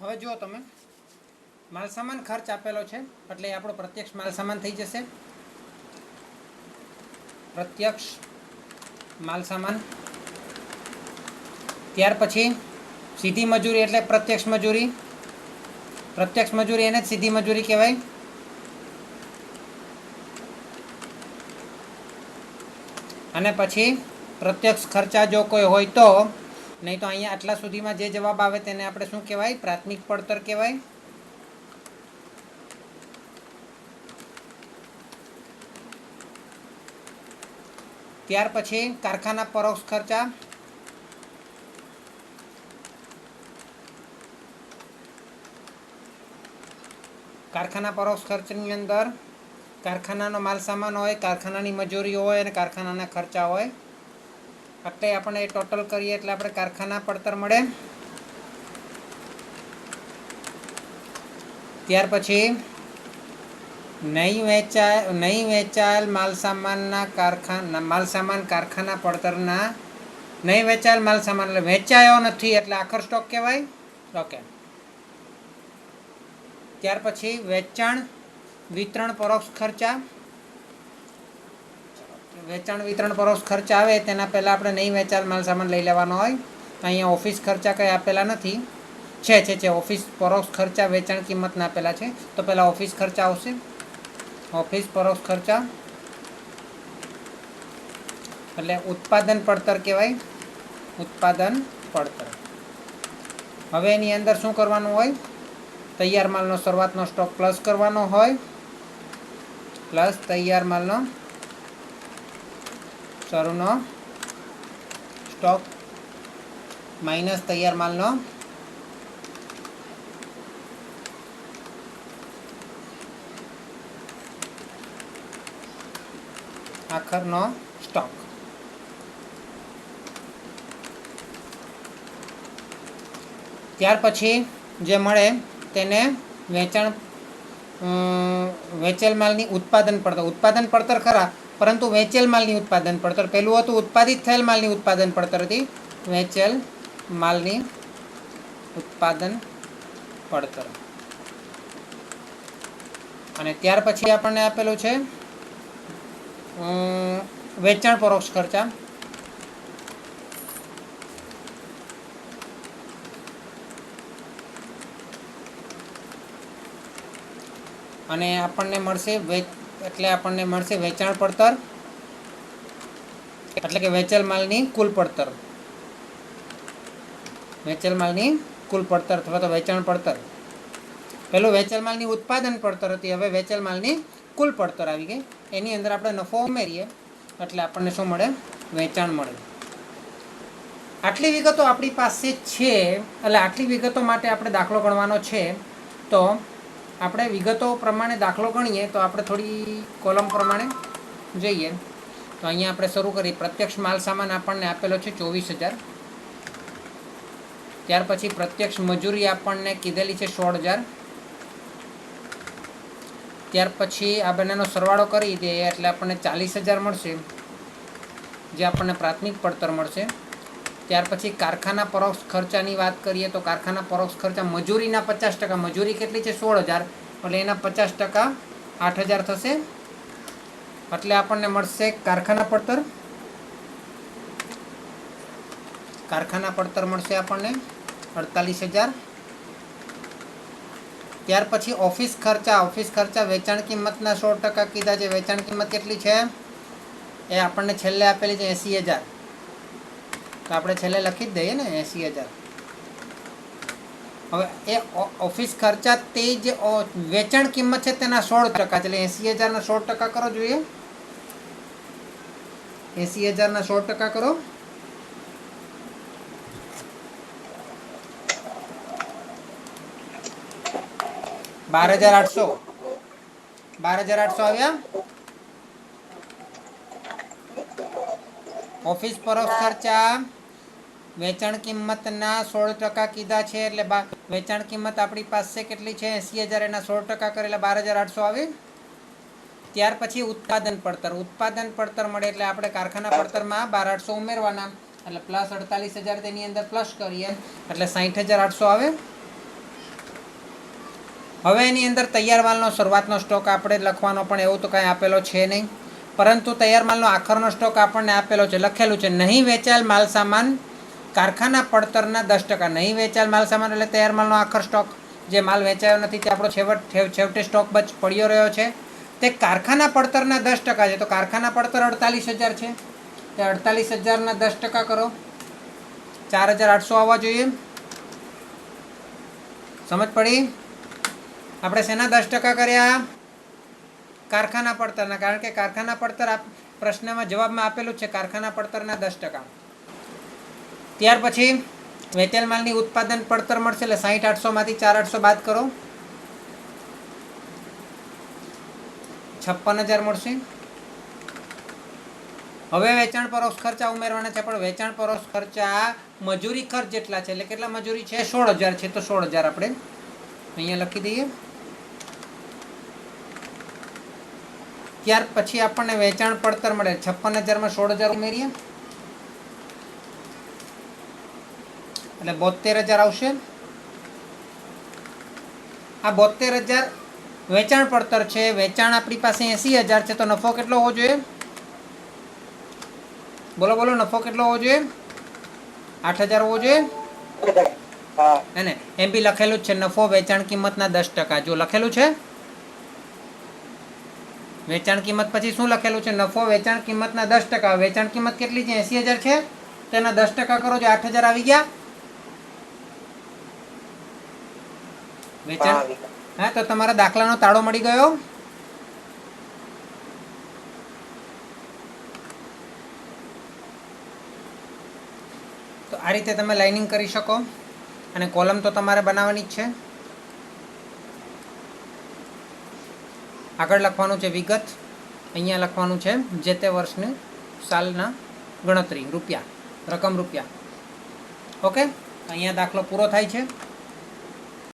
હવે જુઓ તમે. માલસામાન ખર્ચ આપેલો છે, એટલે આપણો પ્રત્યક્ષ માલસામાન થઈ જશે. પ્રત્યક્ષ માલસામાન. ત્યાર પછી સીધી મજૂરી એટલે પ્રત્યક્ષ મજૂરી. પ્રત્યક્ષ મજૂરી એને જ સીધી મજૂરી કહેવાય. અને પછી પ્રત્યક્ષ ખર્ચા જો કોઈ હોય તો નહીં તો અહીંયા આટલા સુધીમાં જે જવાબ આવે તેને આપણે શું કહેવાય? પ્રાથમિક પડતર કહેવાય. ત્યાર પછી કારખાના પરોક્ષ ખર્ચા. કારખાના પરોક્ષ ખર્ચની અંદર કારખાનાનો માલ સામાન હોય, કારખાનાની મજૂરી હોય અને કારખાનાના ખર્ચા હોય. એટલે આપણે એ ટોટલ કરીએ એટલે આપણે કારખાના પડતર મળે. ત્યાર પછી નહીં વેચાય નહીં વેચાયેલ માલસામાનના કારખાના માલસામાન કારખાના પડતરના નહીં વેચાયેલ માલસામાન એટલે વેચાયો નથી એટલે આખર સ્ટોક કહેવાય? ઓકે ત્યાર પછી વેચાણ, વિતરણ પરોક્ષ ખર્ચા. વેચાણ વિતરણ પરોક્ષ ખર્ચ આવે, તેના પહેલાં આપણે નહીં વેચાણ માલ સામાન લઈ લેવાનો હોય અહીંયા ઓફિસ ખર્ચા કંઈ આપેલા નથી. છે છે છે, ઓફિસ પરોક્ષ ખર્ચા વેચાણ કિંમતના આપેલા છે, તો પહેલાં ઓફિસ ખર્ચા આવશે. ઓફિસ પરોક્ષ ખર્ચા, એટલે ઉત્પાદન પડતર કહેવાય, ઉત્પાદન પડતર. હવે એની અંદર શું કરવાનું હોય? તૈયાર માલનો શરૂઆતનો સ્ટોક પ્લસ કરવાનો હોય. પ્લસ તૈયાર માલનો શરૂનો સ્ટોક માઇનસ તૈયાર માલનો. આખરનો સ્ટોક. ત્યાર પછી જે મળે તેને વેચાણ વેચેલ માલની ઉત્પાદન પડતર. ઉત્પાદન પડતર ખરા પરંતુ વેચેલ માલની ઉત્પાદન પડતર. પહેલું હતું ઉત્પાદિત થયેલ માલની ઉત્પાદન પડતર હતી. વેચેલ માલની ઉત્પાદન પડતર. અને ત્યાર પછી આપણને આપેલું છે વેચાણ પરોક્ષ ખર્ચા. અને આપણને મળશે વેચ એટલે આપણને મળશે વેચાણ પડતર. એટલે કે વેચેલ માલની કુલ પડતર. વેચેલ માલની કુલ પડતર અથવા તો વેચાણ પડતર. પેલું વેચેલ માલની ઉત્પાદન પડતર હતી, હવે વેચેલ માલની કુલ પડતર આવી ગઈ. એની અંદર આપણે નફો ઉમેરીએ, એટલે આપણને શું મળે? વેચાણ મળે. આટલી વિગતો આપણી પાસે છે, એટલે આટલી વિગતો માટે આપણે દાખલો ગણવાનો છે. તો આપણે વિગતો પ્રમાણે દાખલો ગણીએ, તો આપણે થોડી કોલમ પ્રમાણે જઈએ. તો અહીંયા આપણે શરૂ કરીએ પ્રત્યક્ષ માલ સામાન આપણને આપેલો છે ચોવીસ હજાર. ત્યાર પછી પ્રત્યક્ષ મજૂરી આપણને કીધેલી છે સોળ હજાર. ત્યાર પછી આ બંનેનો સરવાળો કરી દઈએ એટલે આપણને ચાલીસ હજાર મળશે, જે આપણને પ્રાથમિક પડતર મળશે. ત્યાર પછી કારખાના પરોક્ષ ખર્ચાની વાત કરીએ તો કારખાના પરોક્ષ ખર્ચા મજૂરીના પચાસ ટકા, મજૂરી કેટલી છે? સોળ હજાર. એટલે એના પચાસ ટકા આઠ હજાર થશે. એટલે આપણને મળશે કારખાના પડતર. કારખાના પડતર મળશે આપણને અડતાલીસ હજાર. ત્યાર પછી ઓફિસ ખર્ચા ઓફિસ ખર્ચા વેચાણ કિંમતના સો ટકા કીધા છે. વેચાણ કિંમત કેટલી છે? એ આપણને છેલ્લે આપેલી છે એંસી હજાર. તો આપણે છેલ્લે લખી જ દઈએ ને એંસી હજાર. હવે એ ઓફિસ ખર્ચા તે જે વેચાણ કિંમત છે તેના સોળ ટકા, એટલે એંસી હજારના સોળ ટકા કરો જોઈએ. એંસી હજારના સોળ ટકા કરો. બાર હજાર આઠસો. બાર હજાર આઠસો આવ્યા. ઓફિસ પરોક્ષ ખર્ચા. વેચાણ કિંમતના સોળ ટકા કીધા છે એટલે વેચાણ કિંમત આપણી પાસે કેટલી છે? એંસી હજાર એના સોળ ટકા કરેલા બાર હજાર આઠસો આવે. ત્યાર પછી ઉત્પાદન પડતર. ઉત્પાદન પડતર મળે એટલે આપણે કારખાના પડતરમાં બાર આઠસો ઉમેરવાના. એટલે પ્લસ અડતાલીસ હજાર તેની અંદર પ્લસ કરીએ. એટલે સાહીઠ હજાર આઠસો આવે. હવે એની અંદર તૈયાર માલનો શરૂઆતનો સ્ટોક આપણે લખવાનો પણ એવું તો કાંઈ આપેલો છે નહીં. પરંતુ તૈયાર માલનો આખરનો સ્ટોક આપણને આપેલો છે. લખેલું છે, નહીં વેચાયેલ માલ સામાન કારખાના પડતરના દસ ટકા. નહીં વેચાયેલ માલ સામાન એટલે તૈયાર માલનો આખર સ્ટોક જે માલ વેચાયો નથી તે આપણો છેવટ છેવટે સ્ટોક બચ પડ્યો રહ્યો છે. તે કારખાના પડતરના દસ ટકા છે. તો કારખાના પડતર અડતાલીસ હજાર છે. તે અડતાલીસ હજારના દસ ટકા કરો. ચાર હજાર આઠસો આવવા જોઈએ. સમજ પડી? આપણે શેના દસ ટકા કર્યા? કારખાના પડતરના. કારણ કે કારખાના પડતર પ્રશ્નમાં જવાબમાં આપેલું છે. કારખાના પડતરના દસ ટકા. ત્યાર પછી વેચેલ માલની ઉત્પાદન પડતર મળશે એટલે સાહીઠ આઠસોમાંથી ચાર આઠસો બાદ કરો. છપ્પન હજાર મળશે. હવે વેચાણ પરોક્ષ ખર્ચા ઉમેરવાના છે, પણ વેચાણ પરોક્ષ ખર્ચા મજૂરી ખર્ચ જેટલા છે, એટલે કેટલા મજૂરી છે? સોળ હજાર છે, તો સોળ હજાર આપણે અહીંયા લખી દઈએ. ત્યાર પછી આપણને વેચાણ પડતર મળે, છપ્પન હજારમાં સોળ હજાર ઉમેરીએ. એટલે બોતેર હજાર આવશે. આ બોતેર હજાર વેચાણ પડતર છે. વેચાણ આપણી પાસે એંસી હજાર છે. તો નફો કેટલો હોવો જોઈએ? બોલો બોલો નફો કેટલો હોવો જોઈએ? આઠ હજાર હોવો જોઈએ? અને એમ બી લખેલું જ છે નફો વેચાણ કિંમતના દસ ટકા. જો લખેલું છે? વેચાણ કિંમત પછી શું લખેલું છે? નફો વેચાણ કિંમતના દસ ટકા. વેચાણ કિંમત કેટલી છે? એંસી હજાર છે? તેના દસ ટકા કરો. જો આઠ હજાર આવી ગયા વેચાણ? હા તો તમારા દાખલાનો તાળો મળી ગયો? તો આ રીતે તમે લાઇનિંગ કરી શકો. અને કોલમ તો તમારે બનાવવાની જ છે. આગળ લખવાનું છે વિગત. અહીંયા લખવાનું છે જે તે વર્ષની સાલના ગણતરી રૂપિયા રકમ રૂપિયા. ઓકે? અહીંયા દાખલો પૂરો થાય છે.